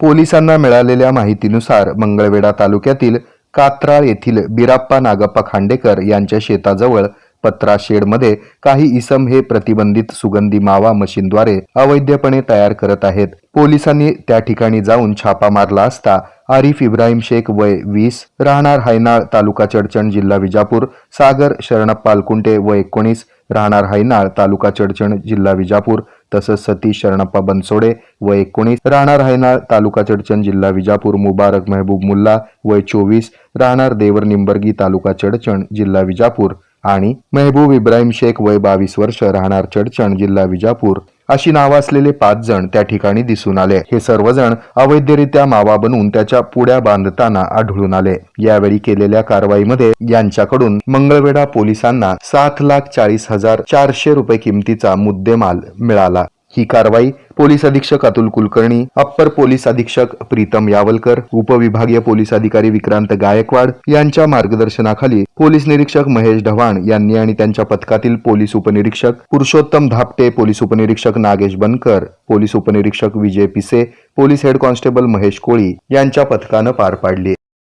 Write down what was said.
पोलिसांना मिळालेल्या माहितीनुसार मंगळवेढा तालुक्यातील कात्राळ येथील बिराप्पा नागप्पा खांडेकर यांच्या शेताजवळ पत्रा शेडमध्ये काही इसम हे प्रतिबंधित सुगंधी मावा मशीनद्वारे अवैधपणे तयार करत आहेत. पोलिसांनी त्या ठिकाणी जाऊन छापा मारला असता आरिफ इब्राहिम शेख वय वीस राहणार हैनाळ तालुका चडचण जिल्हा विजापूर सागर शरणप्पा अलकुंटे वय एकोणीस राहणार हैनाळ तालुका चडचण जिल्हा विजापूर तसंच सतीश शरणप्पा बनसोडे व एकोणीस राहणार हैनाळ तालुका चडचण जिल्हा विजापूर मुबारक मेहबूब मुल्ला वय चोवीस राहणार देवर निंबर्गी तालुका चडचण जिल्हा विजापूर आणि मेहबूब इब्राहिम शेख वय बावीस वर्ष राहणार चडचण जिल्हा विजापूर. अशी नावं असलेले पाच जण त्या ठिकाणी दिसून आले. हे सर्वजण अवैधरित्या मावा बनवून त्याच्या पुड्या बांधताना आढळून आले. यावेळी केलेल्या कारवाईमध्ये यांच्याकडून मंगळवेढा पोलिसांना सात लाख चाळीस हजार चारशे रुपये किमतीचा मुद्देमाल मिळाला. ही कारवाई पोलीस अधीक्षक अतुल कुलकर्णी अप्पर पोलीस अधीक्षक प्रीतम यावलकर उपविभागीय पोलीस अधिकारी विक्रांत गायकवाड यांच्या मार्गदर्शनाखाली पोलीस निरीक्षक महेश ढवाण यांनी आणि त्यांच्या पथकातील पोलीस उपनिरीक्षक पुरुषोत्तम धापटे पोलीस उपनिरीक्षक नागेश बनकर पोलीस उपनिरीक्षक Vijay Pise police head constable Mahesh Koli यांच्या पथकानं पार पाडली.